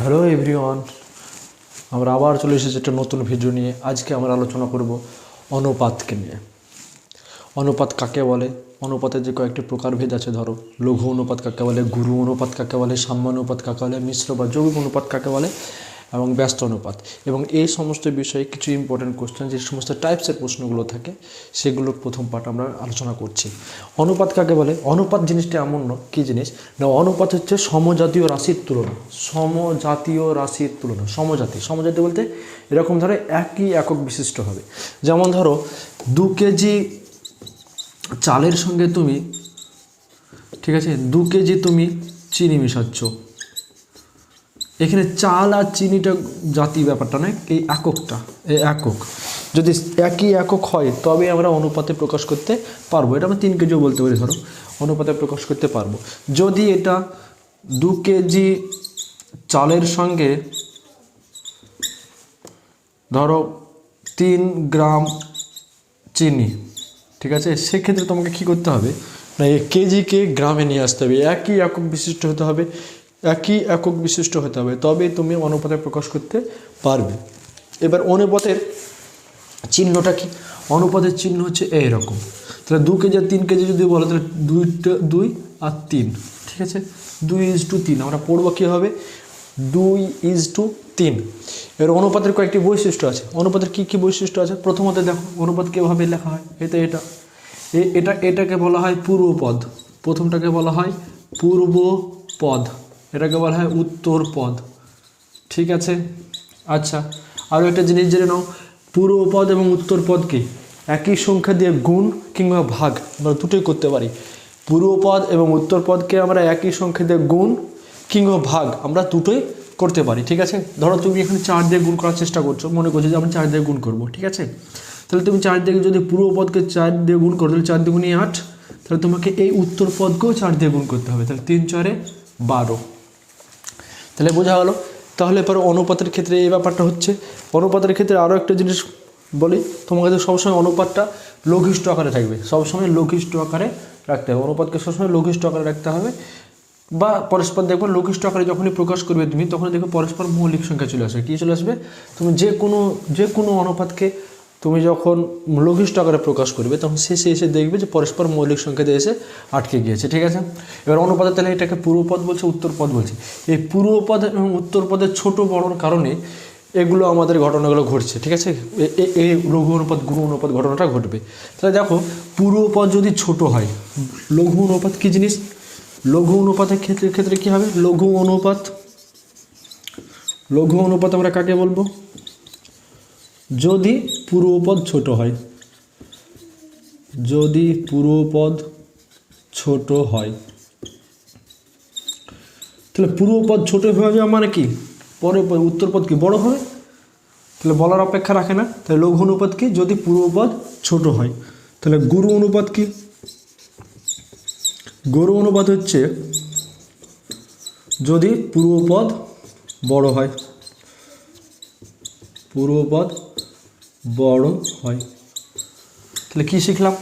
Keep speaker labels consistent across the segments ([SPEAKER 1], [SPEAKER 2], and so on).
[SPEAKER 1] Hello everyone, আমরা আবার চলে এসেছি একটা নতুন ভিডিও নিয়ে। আজকে আমরা আলোচনা করব অনুপাতকে নিয়ে। অনুপাত কাকে বলে? অনুপাতের যে কয়েকটি প্রকারভেদ আছে, ধরো, লঘু অনুপাত কাকে বলে, গুরু অনুপাত কাকে বলে, সাম্য অনুপাত কাকে বলে, মিশ্র বা যৌগিক অনুপাত কাকে বলে এবং ব্যস্ত অনুপাত। এবং এই সমস্ত বিষয়ে কিছু ইম্পর্টেন্ট কোশ্চেন যে সমস্ত টাইপসের প্রশ্নগুলো থাকে, সেগুলোর প্রথম পার্ট আমরা আলোচনা করছি। অনুপাত কাকে বলে? অনুপাত জিনিসটা এমন কী জিনিস? না, অনুপাত হচ্ছে সমজাতীয় রাশির তুলনা। সমজাতীয় রাশির তুলনা, সমজাতি। সমজাতি বলতে এরকম ধরো একই একক বিশিষ্ট হবে। যেমন ধরো, দু কেজি চালের সঙ্গে তুমি, ঠিক আছে? দু কেজি তুমি চিনি মেশাচ্ছ। এখানে চাল আর চিনিটা জাতি ব্যাপারটা নয়, এই এককটা। এই একক। যদি একই একক হয়, তবে আমরা অনুপাতে প্রকাশ করতে পারব। এটা আমরা তিন কেজিও বলতে পারি, ধরো। অনুপাতে প্রকাশ করতে পারব। যদি এটা দু কেজি চালের সঙ্গে, ধরো, তিন গ্রাম চিনি, ঠিক আছে? সেক্ষেত্রে তোমাকে কি করতে হবে? না কেজিকে গ্রামে নিয়ে আসতে হবে। একই একক বিশিষ্ট হতে হবে। একই একক বিশিষ্ট হতে হবে তবে তুমি অনুপাতে প্রকাশ করতে পারবে। এবার অনুপাতের চিহ্নটা কি? অনুপাতের চিহ্ন হচ্ছে এইরকম। তাহলে দু কেজি আর তিন কেজি যদি বলো, তাহলে দুইটা, দুই আর তিন, ঠিক আছে? দুই ইজ টু তিন, আমরা পড়ব কী হবে দুই ইজ টু তিন। এর অনুপাতের কয়েকটি বৈশিষ্ট্য আছে। অনুপাতের কী কী বৈশিষ্ট্য আছে? প্রথমত দেখো, অনুপাত কীভাবে লেখা হয়? এটা এটা। এটা, এটাকে বলা হয় পূর্বপদ প্রথমটাকে বলা হয় পূর্ব পদ। এটাকে বলা হয় উত্তর পদ। ঠিক আছে? আচ্ছা আরও একটা জিনিস জেনে নাও। পূর্বপদ এবং উত্তর পদকে একই সংখ্যা দিয়ে গুণ কিংবা ভাগ, আমরা দুটোই করতে পারি। পূর্বপদ এবং উত্তর পদকে আমরা একই সংখ্যা দিয়ে গুণ কিংবা ভাগ, আমরা দুটোই করতে পারি। ঠিক আছে? ধরো তুমি এখানে চার দিয়ে গুণ করার চেষ্টা করছ, মনে করছ যে আমি চার দিয়ে গুণ করব। ঠিক আছে? তাহলে তুমি চার দিয়ে যদি পূর্বপদকে চার দিয়ে গুণ করো, তাহলে চার দিয়ে দুগুণে আট, তাহলে তোমাকে এই উত্তর পদকেও চার দিয়ে গুণ করতে হবে। তাহলে তিন চারে বারো। তাহলে বোঝা গেলো। তাহলে এবার অনুপাতের ক্ষেত্রে এই ব্যাপারটা হচ্ছে। অনুপাতের ক্ষেত্রে আরও একটা জিনিস বলি, তোমাকে তো সবসময় অনুপাতটা লঘিষ্ঠ আকারে থাকবে। সবসময় লঘিষ্ঠ আকারে রাখতে হবে। অনুপাতকে সবসময় লঘিষ্ঠ আকারে রাখতে হবে। বা পরস্পর দেখবে লঘিষ্ঠ আকারে যখনই প্রকাশ করবে তুমি তখন দেখবে পরস্পর মৌলিক সংখ্যা চলে আসবে। কী চলে আসবে? তুমি যে কোনো যে কোনো অনুপাতকে তুমি যখন লঘিষ্ঠ আকারে প্রকাশ করবে, তখন শেষে এসে দেখবে যে পরস্পর মৌলিক সংখ্যাতে এসে আটকে গিয়েছে, ঠিক আছে? এবার অনুপাতে তাহলে এটাকে পূর্বপদ বলছে উত্তরপদ বলছে। এই পূর্বপদ এবং উত্তরপদের ছোট বড়োর কারণে এগুলো আমাদের ঘটনাগুলো ঘটছে, ঠিক আছে? এই লঘু অনুপাত গুরু অনুপাত ঘটনাটা ঘটবে। তাহলে দেখো পূর্বপদ যদি ছোট হয়, লঘু অনুপাত কী জিনিস? লঘু অনুপাতের ক্ষেত্রে ক্ষেত্রে কী হবে? লঘু অনুপাত লঘু অনুপাত আমরা কাকে বলব? যদি পূর্বপদ ছোট হয়। যদি পূর্বপদ ছোট হয়। তাহলে পূর্বপদ ছোট হয়ে যাওয়া মানে কি? পরে উত্তরপদ কি বড় হবে তাহলে বলার অপেক্ষা রাখে না। তাহলে লঘু অনুপাত কি? যদি পূর্বপদ ছোট হয়। তাহলে গুরু অনুপাত কি? গরু অনুপাত হচ্ছে যদি পূর্বপদ বড় হয়। পূর্বপদ বড় হয়। তাহলে কি শিখলাম?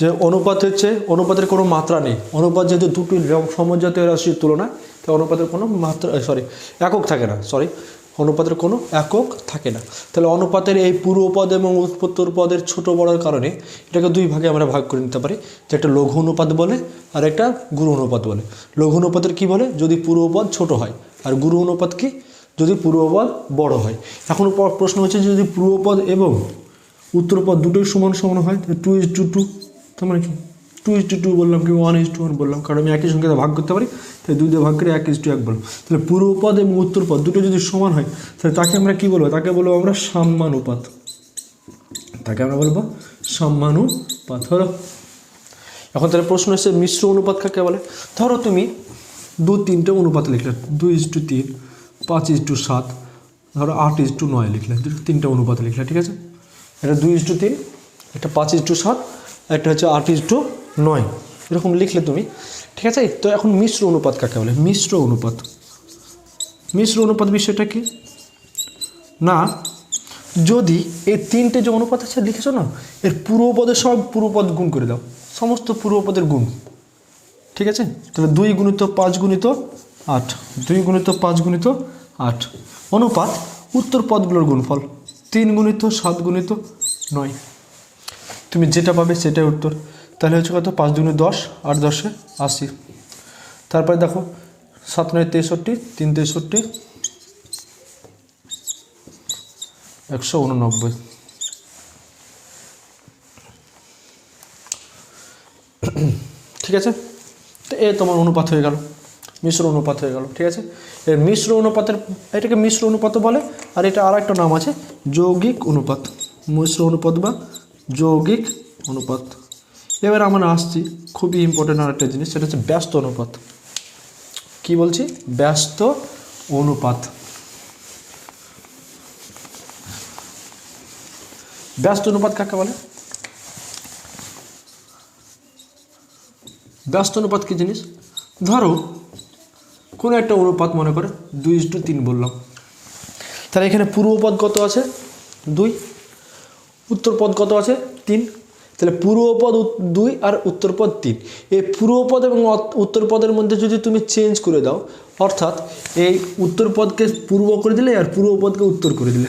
[SPEAKER 1] যে অনুপাত হচ্ছে, অনুপাতের কোনো মাত্রা নেই। অনুপাত যেহেতু দুটি সমজাতীয় রাশির তুলনা তাই অনুপাতের কোনো মাত্রা সরি একক থাকে না সরি অনুপাতের কোনো একক থাকে না। তাহলে অনুপাতের এই পূর্বপদ এবং উৎপত্তর পদের ছোট বড়র কারণে এটাকে দুই ভাগে আমরা ভাগ করে নিতে পারি। যে একটা লঘু অনুপাত বলে, আর একটা গুরু অনুপাত বলে। লঘু অনুপাতের কী বলে? যদি পূর্বপদ ছোট হয়, আর গুরু অনুপাত কি? যদি পূর্বপদ বড় হয়। এখন প্রশ্ন হচ্ছে যদি পূর্বপদ এবং উত্তরপদ দুটোই সমান সমান হয় টু ইজ টু টু তার মানে কি? টু ইজ টু টু বললাম কি ওয়ান ইজ টু ওয়ান বললাম। কারণ আমি একই সংখ্যা ভাগ করতে পারি, তাই দুই দিয়ে ভাগ করে এক ইজ টু এক বললাম। তাহলে পূর্বপদ এবং উত্তরপদ দুটো যদি সমান হয়, তাহলে তাকে আমরা কি বলব? তাকে বলব আমরা সাম্যানুপাত তাকে আমরা বলব সাম্যানুপাত হলো এখন তাহলে প্রশ্ন এসে মিশ্র অনুপাত কাকে বলে? ধরো তুমি দু তিনটে অনুপাত লিখলে দুই ইজ টু তিন পাঁচ ইজ টু সাত, ধরো আট ইজ টু নয় লিখলে, দুটো তিনটে অনুপাত লিখলে, ঠিক আছে? এটা দুই ইজ টু তিন একটা পাঁচ ইজ টু সাত একটা হচ্ছে আট ইজ টু নয়, এরকম লিখলে তুমি, ঠিক আছে? তো এখন মিশ্র অনুপাত কাকে বলে? মিশ্র অনুপাত। মিশ্র অনুপাত বিষয়টা কি? না, যদি এই তিনটে যে অনুপাত আছে, লিখেছো না, এর পূর্বপদের সব পূর্বপদ গুণ করে দাও, সমস্ত পূর্বপদের গুণ, ঠিক আছে? তাহলে দুই গুণিত পাঁচ গুণিত আট, দুই গুণিত পাঁচ গুণিত আট। অনুপাত উত্তর পদগুলোর গুণফল। তিন গুণিত, সাত গুণিত, নয়। তুমি যেটা পাবে সেটাই উত্তর। তাহলে হচ্ছে কত? পাঁচ দুগুণে দশ, আট দশে আশি। তারপরে দেখো, সাত নয় তেষট্টি, তিন তেষট্টি, একশো উননব্বই। ঠিক আছে? তো এ তোমার অনুপাত হয়ে গেল। মিশ্র অনুপাত হয়ে গেল, ঠিক আছে? এর মিশ্র অনুপাতের, এটাকে মিশ্র অনুপাত বলে, আর এটা আর একটা নাম আছে, যৌগিক অনুপাত। মিশ্র অনুপাত বা যৌগিক অনুপাত। এবার আমরা আসছি খুবই ইম্পর্টেন্ট আর একটা জিনিস, সেটা হচ্ছে ব্যস্ত অনুপাত। কি বলছি? ব্যস্ত অনুপাত। ব্যস্ত অনুপাত কাকে বলে? ব্যস্ত অনুপাত কি জিনিস? ধরো কোনো একটা অনুপাত মনে করে দুই টু তিন বললাম। তাহলে এখানে পূর্বপদ কত আছে? দুই। উত্তরপদ কত আছে? তিন। তাহলে পূর্বপদ দুই আর উত্তরপদ তিন। এই পূর্বপদ এবং উত্তরপদের মধ্যে যদি তুমি চেঞ্জ করে দাও, অর্থাৎ এই উত্তরপদকে পূর্ব করে দিলে আর পূর্বপদকে উত্তর করে দিলে।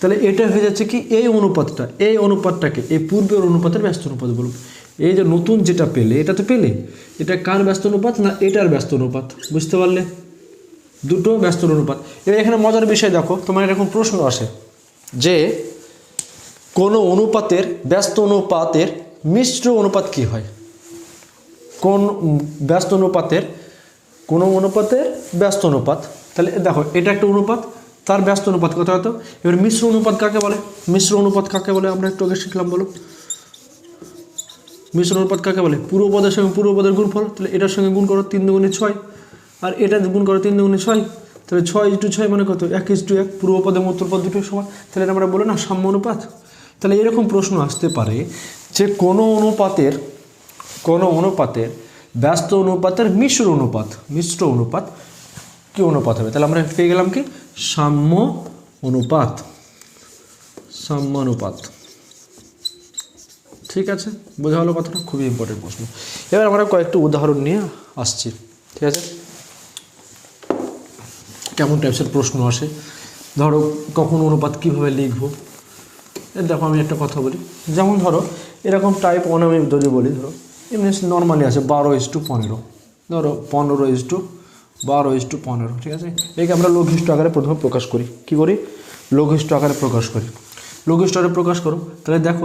[SPEAKER 1] তাহলে এটা হয়ে যাচ্ছে কি? এই অনুপাতটা, এই অনুপাতটাকে, এই পূর্বের অনুপাতের ব্যস্ত অনুপাত বলব। এই যে নতুন যেটা পেলে, এটা তো পেলে। এটা কার ব্যস্ত অনুপাত না এটার ব্যস্ত অনুপাত? বুঝতে পারলে? দুটো ব্যস্ত অনুপাত। এবার এখানে মজার বিষয় দেখো, তোমার এরকম প্রশ্ন আসে যে, কোনো অনুপাতের ব্যস্ত অনুপাতের মিশ্র অনুপাত কি হয়? কোন ব্যস্ত অনুপাতের, কোনো অনুপাতের ব্যস্ত অনুপাত? তাহলে দেখো, এটা একটা অনুপাত, তার ব্যস্ত অনুপাত কত হতো? এবার মিশ্র অনুপাত কাকে বলে? মিশ্র অনুপাত কাকে বলে? আমরা একটু আগে শিখলাম, বলো। মিশ্র অনুপাত কাকে বলে? পূর্বপদের সঙ্গে পূর্বপদের গুণফল, তাহলে এটার সঙ্গে গুণ করো তিন দুগুণে ছয়। আর এটা গুণ করো তিন দুগুণে ছয়, তাহলে ছয় ইস টু ছয় মানে কত? এক ইস টু এক পূর্বপদ উত্তরপদ দুটো সমান। তাহলে আমরা বলে না, সাম্য অনুপাত। তাহলে এরকম প্রশ্ন আসতে পারে যে কোনো অনুপাতের কোনো অনুপাতের ব্যস্ত অনুপাতের মিশ্র অনুপাত মিশ্র অনুপাত কি অনুপাত হবে? তাহলে আমরা পেয়ে গেলাম কি? সাম্য অনুপাত। সাম্য অনুপাত। ঠিক আছে? বোঝা হলো কথাটা? খুবই ইম্পর্টেন্ট প্রশ্ন। এবার আমরা কয়েকটি উদাহরণ নিয়ে আসছি, ঠিক আছে? কেমন টাইপসের প্রশ্ন আসে? ধরো, কখন অনুপাত কীভাবে লিখব? দেখো, আমি একটা কথা বলি। যেমন ধরো, এরকম টাইপ ওয়ান আমি যদি বলি, ধরো, এমনি নর্মালি আছে বারো ইস টু পনেরো। ধরো, পনেরো ইস টু বারো ইস টু পনেরো, ঠিক আছে? একে আমরা লঘিষ্ঠ আকারে প্রথমে প্রকাশ করি। কি করি? লঘিষ্ঠ আকারে প্রকাশ করি। লঘিষ্ঠ আকারে প্রকাশ করো, তাহলে দেখো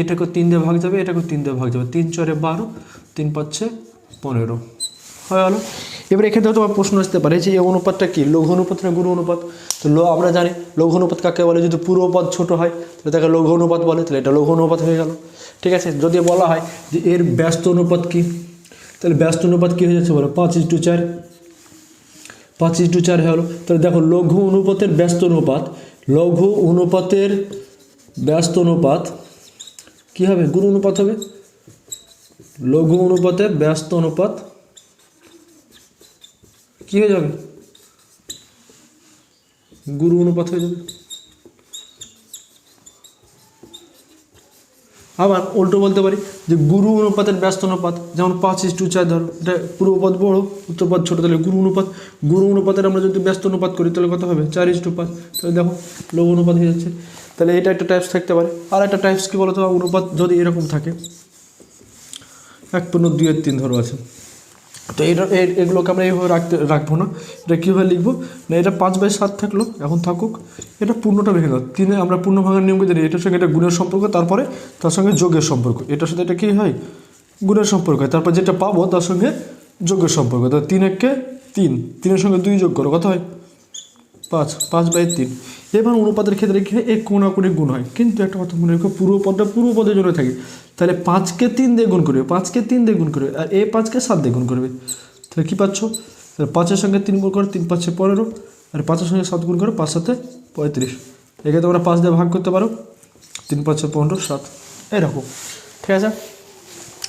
[SPEAKER 1] এটাকে তিন দিয়ে ভাগ যাবে, এটাকে তিন দিয়ে ভাগ যাবে। তিন চরে বারো, তিন পাচ্ছে পনেরো। হয়ে গেলো এবার এক্ষেত্রে তোমার প্রশ্ন আসতে পারে যে এই অনুপাতটা কি? লঘু অনুপাত না গুরু অনুপাত? তো লো, আমরা জানি লঘু অনুপাত কাকে বলে? যদি পূর্বপদ ছোট হয়, তাহলে তাকে লঘু অনুপাত বলে, তাহলে এটা লঘু অনুপাত হয়ে গেল। ঠিক আছে? যদি বলা হয় যে এর ব্যস্ত অনুপাত কি? তাহলে ব্যস্ত অনুপাত কী হয়ে যাচ্ছে বলো? পাঁচ ইস টু চার। পাঁচ ইস টু চার হয়ে গেলো। তাহলে দেখো লঘু অনুপাতের ব্যস্ত অনুপাত লঘু অনুপাতের ব্যস্ত অনুপাত। কী হবে? গুরু অনুপাত হবে? লঘু অনুপাতের ব্যস্ত অনুপাত কি হয়ে যাবে? গুরু অনুপাত হয়ে যাবে। আবার উল্টো বলতে পারি যে গুরু অনুপাতের ব্যস্ত অনুপাত, যেমন পাঁচ ইস টু চার ধরো, এটা পূর্বপদ বড় উত্তরপদ ছোটো, তাহলে গুরু অনুপাত। গুরু অনুপাতের আমরা যদি ব্যস্ত অনুপাত করি, তাহলে কত হবে? চার ইস টু পাঁচ। তাহলে দেখো, লঘু অনুপাত হয়ে যাচ্ছে। তাহলে এটা একটা টাইপস থাকতে পারে। আর একটা টাইপস কি বলতো, অনুপাত যদি এরকম থাকে, এক পূর্ণ দুইয়ের তিন ধরো আছে। তো এটা এগুলোকে আমরা এইভাবে রাখতে, রাখব না। এটা কীভাবে লিখব? না, এটা পাঁচ বাই সাত থাকল, এখন থাকুক। এটা পূর্ণটা ভেঙে দাও তিনে আমরা পূর্ণ ভাঙার নিয়মকে জানি এটার সঙ্গে এটা গুণের সম্পর্ক, তারপরে তার সঙ্গে যোগের সম্পর্ক। এটার সাথে এটা কী হয়? গুণের সম্পর্ক হয়। তারপর যেটা পাবো, তার সঙ্গে যোগের সম্পর্ক। তো তিন এককে তিন, তিনের সঙ্গে দুই যোগ করো, কত হয়? পাঁচ পাঁচ বাই তিন। এবার অনুপাতের ক্ষেত্রে কী হয়? এই কোনাকুনি গুণ হয়। কিন্তু একটা কথা মনে রেখো পূর্বপদটা পূর্বপদের জন্য থাকে। তাহলে পাঁচকে তিন দিয়ে গুণ করবে, পাঁচকে তিন দিয়ে গুণ করবে, আর এ পাঁচকে সাত দিয়ে গুণ করবে। তাহলে কী পাচ্ছ? তাহলে পাঁচের সঙ্গে তিন গুণ করো, তিন পাঁচে পনেরো, আর পাঁচের সঙ্গে সাত গুণ করো, পাঁচ সাথে পঁয়ত্রিশ। একে তোমরা পাঁচ দিয়ে ভাগ করতে পারো, তিন পাঁচে পনেরো, সাত। এরকম। ঠিক আছে?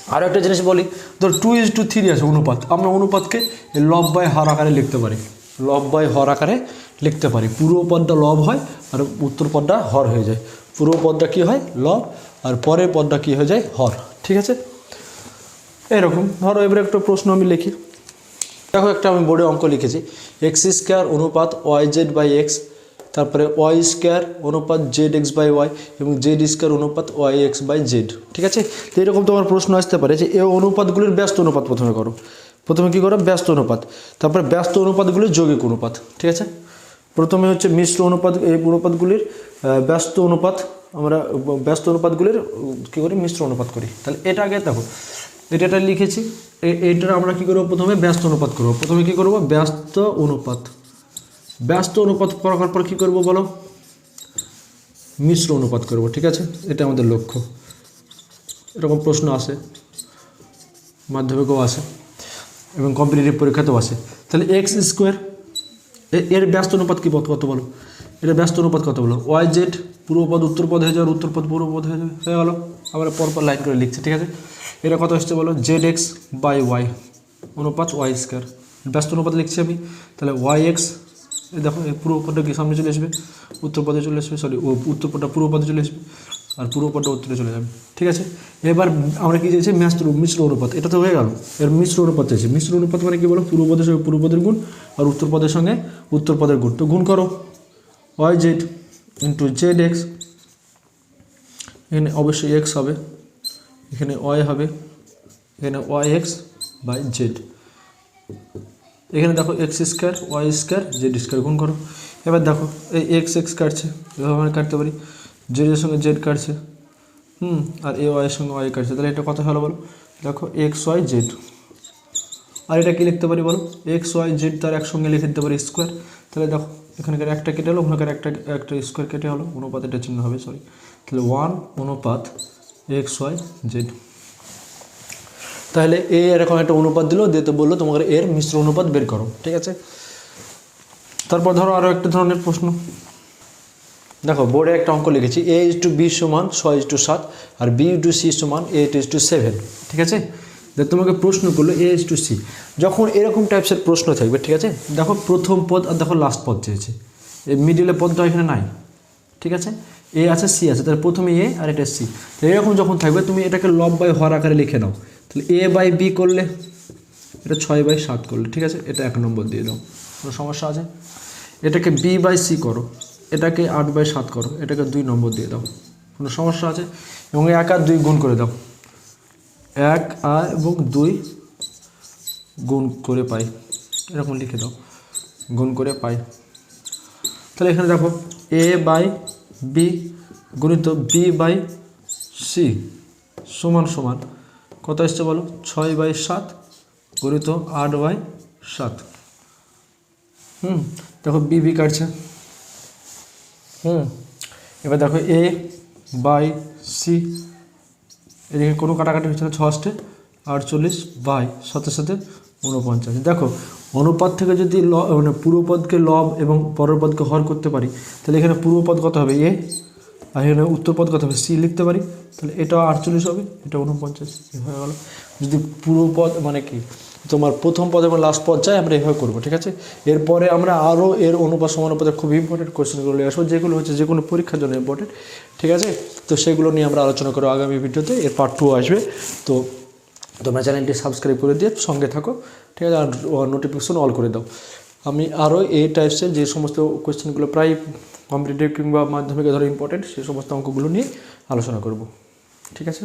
[SPEAKER 1] আরও একটা জিনিস বলি, ধর টু ইজ টু থ্রি আছে অনুপাত। আমরা অনুপাতকে লব বাই হর আকারে লিখতে পারি। লব বাই হর আকারে লিখতে পারি। পূর্ব পদটা লব হয় আর উত্তর পদটা হর হয়ে যায়। পূর্ব পদটা কী হয়? লব। আর পরের পদটা কী হয়ে যায়? হর। ঠিক আছে? এরকম। ধরো এবারে একটা প্রশ্ন আমি লিখি। দেখো একটা আমি বোর্ডে অঙ্ক লিখেছি। এক্স স্কোয়ার অনুপাত ওয়াই জেড বাই এক্স তারপরে ওয়াই স্কোয়ার অনুপাত জেড এক্স বাই ওয়াই এবং জেড স্কোয়ার অনুপাত ওয়াই এক্স বাই জেড ঠিক আছে? তো এরকম তোমার প্রশ্ন আসতে পারে যে এই অনুপাতগুলির ব্যস্ত অনুপাত প্রথমে করো। প্রথমে কী করো? ব্যস্ত অনুপাত। তারপরে ব্যস্ত অনুপাতগুলির যৌগিক অনুপাত। ঠিক আছে? প্রথমে হচ্ছে মিশ্র অনুপাত, এই অনুপাতগুলির ব্যস্ত অনুপাত, আমরা ব্যস্ত অনুপাতগুলির কী করি? মিশ্র অনুপাত করি। তাহলে এটা আগে দেখো। এটা এটা লিখেছি। এইটার আমরা কী করব? প্রথমে ব্যস্ত অনুপাত করব। প্রথমে কী করব? ব্যস্ত অনুপাত। ব্যস্ত অনুপাত করার পর কী করব বলো? মিশ্র অনুপাত করব, ঠিক আছে? এটা আমাদের লক্ষ্য। এরকম প্রশ্ন আসে। মাধ্যমিকও আসে এবং কম্পিটিটিভ পরীক্ষাতেও আসে। তাহলে এক্স স্কোয়ার এর ব্যস্ত অনুপাত কী পদ কত বলো? এটা ব্যস্ত অনুপাত কত বলো? ওয়াই জেড পূর্বপদ উত্তরপদ হয়ে যাবে উত্তরপদ পূর্বপদ হয়ে যাবে, হয়ে গেলো। আমরা পরপর লাইন করে লিখছি, ঠিক আছে? এটা কত হচ্ছে বলো? জেড এক্স বাই ওয়াই অনুপাত ওয়াই স্কোয়ার ব্যস্ত অনুপাত লিখছি আমি, তাহলে ওয়াই এক্স দেখো এই পূর্বপদটা কি সামনে চলে আসবে? উত্তরপদে চলে আসবে সরি ও উত্তরপদটা পূর্বপদে চলে আসবে। আর পূর্বপদটা উত্তরে চলে যাবে। ঠিক আছে? এবার আমরা কি চাইছি? ম্যাস্ত্র মিশ্র অনুপাত। এটা তো হয়ে গেল। এর মিশ্র অনুপাত চাইছি। মিশ্র অনুপাত মানে কি বলো? পূর্বপদের সঙ্গে পূর্বপদের গুণ আর উত্তরপদের সঙ্গে উত্তরপদের গুণ। তো গুণ করো। Y Z into Z X এখানে অবশ্যই এক্স হবে। এখানে ওয়াই হবে। এখানে ওয়াই এক্স বাই জেড এখানে দেখো X square Y square Z square গুণ করো। এবার দেখো, এই এক্স এক্স কাটছে। এভাবে আমরা কাটতে পারি। জেডের সঙ্গে জেড কাটছে। হুম, আর এ ওয়াইয়ের সঙ্গে ওয়াই কাটছে। তাহলে এটা কত হলো বলো। দেখো, এক্স, ওয়াই, জেড। আর এটা কি লিখতে পারি বলো? এক্স, ওয়াই, জেড তার একসঙ্গে লিখে দিতে পারি স্কোয়ার। তাহলে দেখো, এখানকার একটা কেটে হলো ওখানকার একটা একটা স্কোয়ার কেটে হলো। অনুপাত এটা চিহ্ন হবে সরি তাহলে ওয়ান অনুপাত এক্স, ওয়াই, জেড। তাহলে এ এরকম একটা অনুপাত দিল, দিয়ে তো বলল তোমাকে এর মিশ্র অনুপাত বের করো, ঠিক আছে? তারপর ধরো আরও একটা ধরনের প্রশ্ন। দেখো, বোর্ডে একটা অঙ্ক লিখেছি এ ইজ টু বি সমান ছয় ইজ টু সাত আর বি টু সি সমান এইট ইজ টু সেভেন ঠিক আছে? তোমাকে প্রশ্ন করল এ ইজ টু সি যখন এরকম টাইপসের প্রশ্ন থাকবে, ঠিক আছে? দেখো, প্রথম পদ আর দেখো লাস্ট পদ চেয়েছে। মিডিলে পদটা এখানে নাই, ঠিক আছে? এ আছে সি আছে, তাহলে প্রথমে এ আর এটা সি তো এরকম যখন থাকবে, তুমি এটাকে লব বাই হর আকারে লিখে নাও। তাহলে এ বাই বি করলে, এটা ছয় বাই সাত করলে, ঠিক আছে? এটা এক নম্বর দিয়ে দাও, কোনো সমস্যা আছে? এটাকে বি বাই সি করো। এটাকে আট বাই সাত করো, এটাকে দুই নম্বর দিয়ে দাও, কোনো সমস্যা আছে? এবং এক আর দুই গুণ করে দাও, এক আর এবং দুই গুণ করে পাই, এরকম লিখে দাও, গুণ করে পাই। তাহলে এখানে দেখো, এ বাই বি গুণিত বি বাই সি সমান সমান, কত এসছে বলো? ছয় বাই সাত গুণিত আট বাই সাত। হুম, দেখো বি বি কাটছে। হুম। এবার দেখো এ বাই সি এদিকে কোনো কাটাকাটি হচ্ছে না ছষ্টে আটচল্লিশ বাই সাথে সাথে উনপঞ্চাশ দেখো, অনুপাত থেকে যদি ল মানে পূর্বপদকে লব এবং পরের পদকে হর করতে পারি, তাহলে এখানে পূর্বপদ কত হবে? এ আর এখানে উত্তরপদ কত হবে? সি লিখতে পারি, তাহলে এটা আটচল্লিশ হবে, এটা উনপঞ্চাশ এই হয়ে গেল। যদি পূর্বপদ মানে কি? তোমার প্রথম পদ এবং লাস্ট চাই আমরা এভাবে করব, ঠিক আছে? এরপরে আমরা আরও এর অনুপাত সমানুপাতের খুব ইম্পর্টেন্ট কোয়েশ্চেনগুলো নিয়ে আসব, যেগুলো হচ্ছে যে কোনো পরীক্ষার জন্য ইম্পর্টেন্ট ঠিক আছে? তো সেগুলো নিয়ে আমরা আলোচনা করব আগামী ভিডিওতে, এর পার্ট টু আসবে। তো তোমরা চ্যানেলটি সাবস্ক্রাইব করে দিয়ে সঙ্গে থাকো, ঠিক আছে? আর নোটিফিকেশন অল করে দাও। আমি আরও এই টাইপসের যে সমস্ত কোয়েশ্চেনগুলো প্রায় কম্পিটিটিভ কিংবা মাধ্যমিকে ধরো ইম্পর্টেন্ট সেই সমস্ত অঙ্কগুলো নিয়ে আলোচনা করব, ঠিক আছে?